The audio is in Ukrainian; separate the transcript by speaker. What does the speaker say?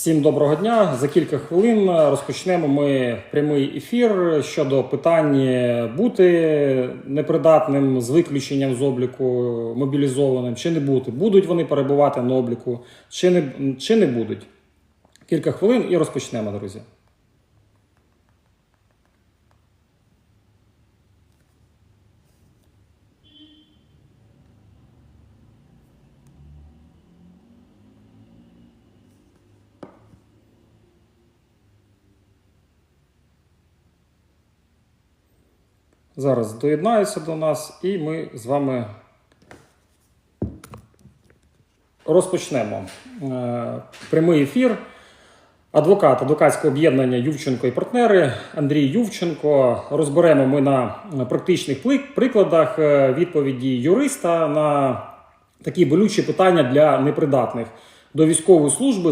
Speaker 1: Всім доброго дня. За кілька хвилин розпочнемо ми прямий ефір щодо питання бути непридатним з виключенням з обліку мобілізованим чи не бути. Будуть вони перебувати на обліку, чи не, чи не будуть. Кілька хвилин і розпочнемо, друзі. Зараз доєднаються до нас, і ми з вами розпочнемо е, прямий ефір. Адвокат адвокатського об'єднання Ювченко і партнери Андрій Ювченко. Розберемо ми на практичних прикладах е, відповіді юриста на такі болючі питання для непридатних до військової служби